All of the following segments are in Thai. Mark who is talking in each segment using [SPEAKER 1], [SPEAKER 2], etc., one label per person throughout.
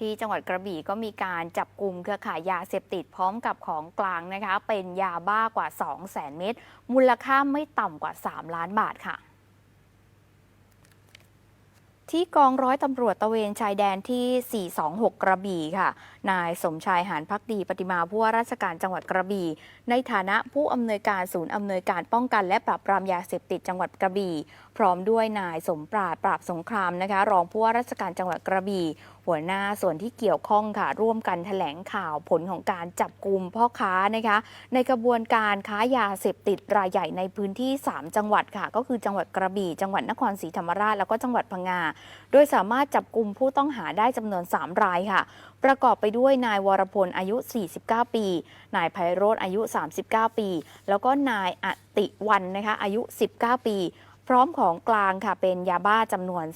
[SPEAKER 1] ที่จังหวัดกระบี่ก็มีการจับกลุ่มเครือข่ายยาเสพติดพร้อมกับของกลางนะคะ เป็นยาบ้ากว่า 2 0 0 0 0 0 เม็ดมูลค่าไม่ต่ำกว่า 3 ล้านบาทค่ะที่กองร้อยตำรวจตระเวนชายแดนที่ 426 กระบี่ค่ะ นายสมชายหานพักดีปฏิมาผู้ว่าราชการจังหวัดกระบี่ ในฐานะผู้อำนวยการศูนย์อำนวยการป้องกันและปราบปรามยาเสพติดจังหวัดกระบี่ พร้อมด้วยนายสมปราดปราบสงครามนะคะ รองผู้ว่าราชการจังหวัดกระบี่หัวหน้าส่วนที่เกี่ยวข้องค่ะ ร่วมกันแถลงข่าวผลของการจับกลุ่มพ่อค้านะคะ ในกระบวนการค้ายาเสพติดรายใหญ่ในพื้นที่ 3 จังหวัดค่ะ ก็คือจังหวัดกระบี่ จังหวัดนครศรีธรรมราช แล้วก็จังหวัดพังงา โดยสามารถจับกลุ่มผู้ต้องหาได้จำนวน 3 รายค่ะ ประกอบไปด้วยนายวรพลอายุ 49 ปี นายไพโรธอายุ 39 ปี แล้วก็นายอติวันนะคะอายุ 19 ปี พร้อมของกลางค่ะเป็นยาบ้าจำนวน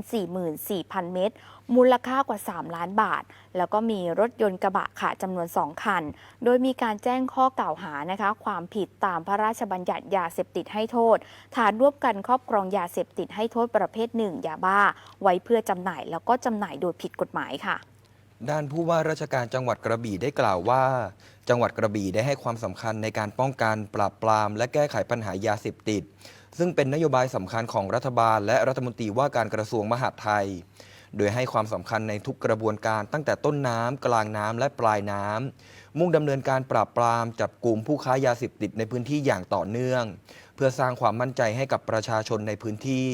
[SPEAKER 1] 244,000 เม็ดมูลค่ากว่า 3 ล้านบาท แล้วก็มีรถยนต์กระบะค่ะจำนวน 2 คัน โดยมีการแจ้งข้อกล่าวหานะคะ ความผิดตามพระราชบัญญัติยาเสพติดให้โทษ ฐานร่วมกันครอบครองยาเสพติดให้โทษประเภทหนึ่งยาบ้า ไว้เพื่อจำหน่าย แล้วก็จำหน่ายโดยผิดกฎหมายค่ะ
[SPEAKER 2] ด้านผู้ว่าราชการจังหวัดกระบี่ได้กล่าวว่า จังหวัดกระบี่ได้ให้ความสำคัญในการป้องกันปราบปราม และแก้ไขปัญหายาเสพติด ซึ่งเป็นนโยบายสำคัญของรัฐบาล และรัฐมนตรีว่าการกระทรวงมหาดไทย โดยให้ความสำคัญในทุกกระบวนการตั้งแต่ต้นน้ำกลางน้ำและปลายน้ำมุ่งดำเนินการปราบปรามจับกลุ่มผู้ค้ายาเสพติดในพื้นที่อย่างต่อเนื่อง เพื่อสร้างความมั่นใจให้กับประชาชนในพื้นที่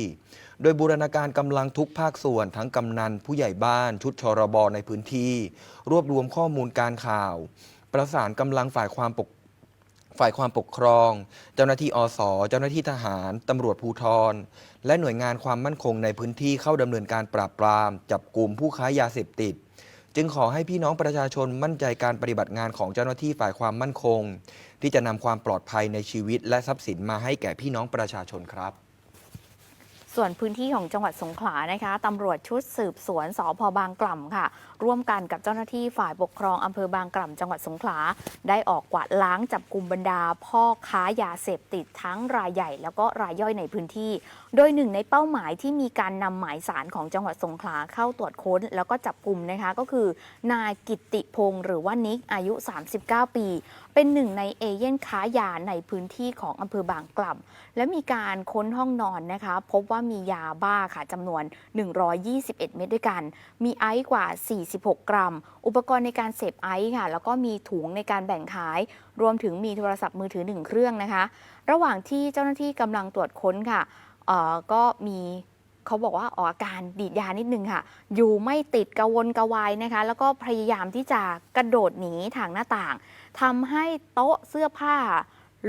[SPEAKER 2] โดยบูรณาการกำลังทุกภาคส่วนทั้งกำนันผู้ใหญ่บ้านชุดชรบในพื้นที่ รวบรวมข้อมูลการข่าว ประสานกำลังฝ่ายความปก ฝ่ายความปกครอง เจ้าหน้าที่อส เจ้าหน้าที่ทหาร ตำรวจภูธร และหน่วยงานความมั่นคงในพื้นที่เข้าดำเนินการปราบปราม จับกลุ่มผู้ค้ายาเสพติด จึงขอให้พี่น้องประชาชนมั่นใจการปฏิบัติงานของเจ้าหน้าที่ฝ่ายความมั่นคง ที่จะนำความปลอดภัยในชีวิตและทรัพย์สินมาให้แก่พี่น้องประชาชนครับ
[SPEAKER 1] ส่วนพื้นที่ของจังหวัดสงขลานะคะตำรวจชุดสืบสวนสพบางกล่ำค่ะ ร่วมกันกับเจ้าหน้าที่ฝ่ายปกครองอำเภอบางกล่ำจังหวัดสงขลาได้ออกกวาดล้างจับกลุ่มบรรดา พ่อค้ายาเสพติดทั้งรายใหญ่ แล้วก็รายย่อยในพื้นที่ โดยหนึ่งในเป้าหมายที่มีการนำหมายสารของจังหวัดสงขลาเข้าตรวจค้น แล้วก็จับกลุ่มนะคะก็คือ นายกิตติพงศ์หรือว่านิกอายุ 39 ปี เป็นหนึ่งในเอเย่นค้ายาในพื้นที่ของอำเภอบางกล่ำและมีการค้นห้องนอนนะคะ พบว่ามียาบ้าค่ะจำนวน 121 เม็ดด้วยกัน มีไอซ์กว่า 46 กรัม อุปกรณ์ในการเสพไอซ์ค่ะ แล้วก็มีถุงในการแบ่งขาย รวมถึงมีโทรศัพท์มือถือหนึ่งเครื่องนะคะ ระหว่างที่เจ้าหน้าที่กำลังตรวจค้นค่ะเอ่อก็มีเขาบอกว่าออกอาการดีดยานิดนึงค่ะ อยู่ไม่ติดกระวนกระวายนะคะ แล้วก็พยายามที่จะกระโดดหนีทางหน้าต่างทำให้โต๊ะเสื้อผ้า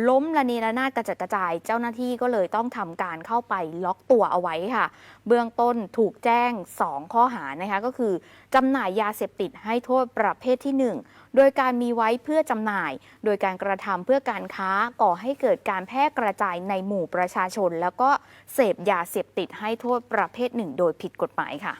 [SPEAKER 1] ล้มระเนระนาดกระจัดกระจาย เจ้าหน้าที่ก็เลยต้องทำการเข้าไปล็อกตัวเอาไว้ค่ะ เบื้องต้นถูกแจ้ง 2 ข้อหานะคะก็คือจำหน่ายยาเสพติดให้โทษประเภทที่ 1 โดยการมีไว้เพื่อจำหน่าย โดยการกระทำเพื่อการค้าก่อให้เกิดการแพร่กระจายในหมู่ประชาชน แล้วก็เสพยาเสพติดให้โทษประเภทหนึ่งโดยผิดกฎหมายค่ะ